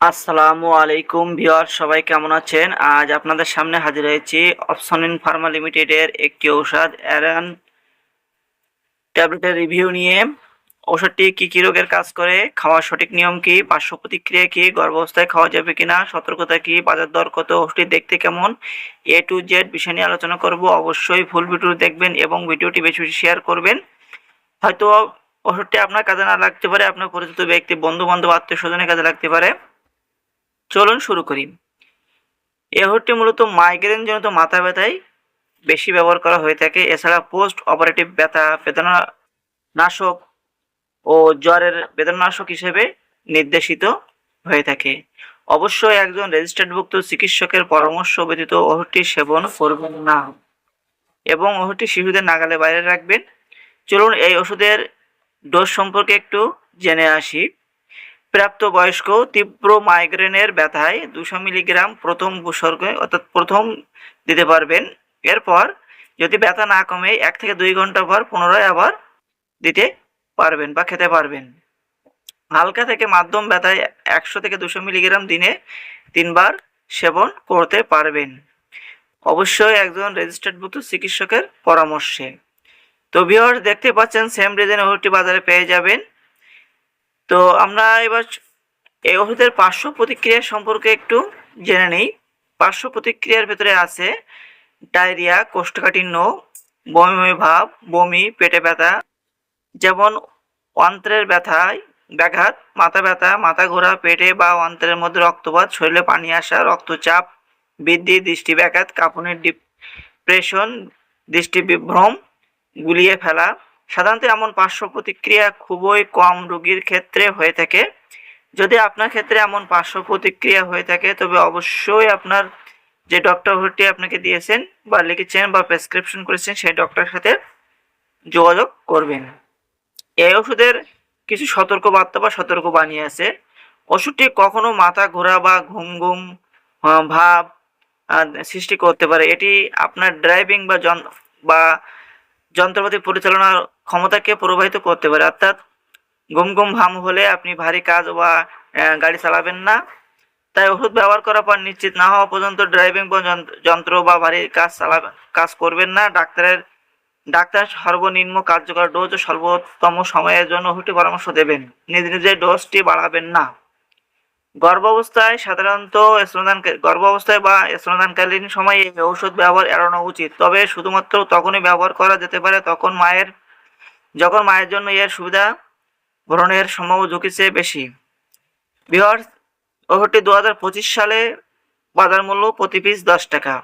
আসসালামু আলাইকুম ভিউয়ার সবাই কেমন আছেন? আজ আপনাদের সামনে হাজির হয়েছি অপশনিন ফার্মা লিমিটেডের একটি ঔষধ অ্যারান ট্যাবলেটের রিভিউ নিয়ে। ঔষধটি কী কী রোগের কাজ করে, খাওয়ার সঠিক নিয়ম কি, পার্শ্ব প্রতিক্রিয়া কী, গর্ভাবস্থায় খাওয়া যাবে কিনা, সতর্কতা কি, বাজার দর কত ওষুধটি দেখতে কেমন এ টু জেড বিষয় নিয়ে আলোচনা করব। অবশ্যই ফুল ভিডিও দেখবেন এবং ভিডিওটি বেশি বেশি শেয়ার করবেন। হয়তো ওষুধটি আপনার কাজে না লাগতে পারে, আপনার পরিচিত ব্যক্তি বন্ধু বান্ধব আত্মীয় স্বজনের কাজে লাগতে পারে। চলুন শুরু করি। এই ওষুধটি মূলত মাইগ্রেন জনিত মাথা ব্যথায় বেশি ব্যবহার করা হয়ে থাকে। এছাড়া পোস্ট অপারেটিভ ব্যথা বেদনা নাশক ও জ্বরের বেদনানাশক হিসেবে নির্দেশিত হয়ে থাকে। অবশ্যই একজন রেজিস্টার্ডভুক্ত চিকিৎসকের পরামর্শ ব্যতীত ওষুধটি সেবন করবেন না এবং ওষুধটি শিশুদের নাগালে বাইরে রাখবেন। চলুন এই ওষুধের ডোজ সম্পর্কে একটু জেনে আসি। প্রাপ্তবয়স্ক তীব্র মাইগ্রেনের ব্যথায় দুশো মিলিগ্রাম প্রথম উপসর্গে অর্থাৎ প্রথম দিতে পারবেন। এরপর যদি ব্যথা না কমে, এক থেকে দুই ঘণ্টা পর পুনরায় আবার দিতে পারবেন বা খেতে পারবেন। হালকা থেকে মাধ্যম ব্যথায় একশো থেকে দুশো মিলিগ্রাম দিনে তিনবার সেবন করতে পারবেন। অবশ্যই একজন রেজিস্টার্ডভুক্ত চিকিৎসকের পরামর্শে। তো ভিওর দেখতে পাচ্ছেন সেম রিজেন ওষুধটি বাজারে পেয়ে যাবেন। তো আমরা এবার এই ওষুধের পার্শ্ব প্রতিক্রিয়া সম্পর্কে একটু জেনে নিই। পার্শ্ব প্রতিক্রিয়ার ভেতরে আছে ডায়রিয়া, কোষ্ঠকাঠিন্য, বমি বমি ভাব, বমি, পেটে ব্যথা, যেমন অন্ত্রের ব্যথায় ব্যাঘাত, মাথা ব্যথা, মাথা ঘোরা, পেটে বা অন্ত্রের মধ্যে রক্তপাত, শরীরে পানি আসা, রক্তচাপ বৃদ্ধি, দৃষ্টি ব্যাঘাত, কাঁপুনের ডিপ্রেশন দৃষ্টি বিভ্রম, গুলিয়ে ফেলা সাধারণত এমন পার্শ্ব প্রতিক্রিয়া খুবই কম রোগীর ক্ষেত্রে হয়ে থাকে। যদি আপনার ক্ষেত্রে এমন পার্শ্ব প্রতিক্রিয়া হয়ে থাকে, তবে অবশ্যই আপনার যে ডক্টর আপনাকে দিয়েছেন বা লিখেছেন বা প্রেসক্রিপশন করেছেন, সেই ডক্টরের সাথে যোগাযোগ করবেন। এই ওষুধের কিছু সতর্ক বার্তা বা সতর্ক বাণী আছে। ওষুধটি কখনো মাথা ঘোরা বা ঘুম ঘুম ভাব সৃষ্টি করতে পারে। এটি আপনার ড্রাইভিং বা জন বা যন্ত্রপাতি পরিচালনার ক্ষমতাকে প্রভাবিত করতে পারে। অর্থাৎ গুম গুম ভাম হলে আপনি ভারী কাজ বা গাড়ি চালাবেন না। তাই ওষুধ ব্যবহার করার পর নিশ্চিত না হওয়া পর্যন্ত ড্রাইভিং যন্ত্র- বা ভারী কাজ চালাবেন কাজ করবেন না। ডাক্তারের, ডাক্তার সর্বনিম্ন কার্যকর ডোজ সর্বোত্তম সময়ের জন্য ওষুধটি পরামর্শ দেবেন। নিজ নিজে ডোজটি বাড়াবেন না। গর্ভাবস্থায় সাধারণত স্তনদান গর্ভাবস্থায় বা স্তনদানকালীন সময়ে এই ঔষধ ব্যবহার এড়ানো উচিত। তবে শুধুমাত্র তখনই ব্যবহার করা যেতে পারে তখন মায়ের যখন মায়ের জন্য এর সুবিধা গ্রহণের সম্ভাব্য ঝুঁকি চেয়ে বেশি। বিহার ওষুধটি দু হাজার পঁচিশ সালে বাজার মূল্য প্রতি পিস দশ টাকা।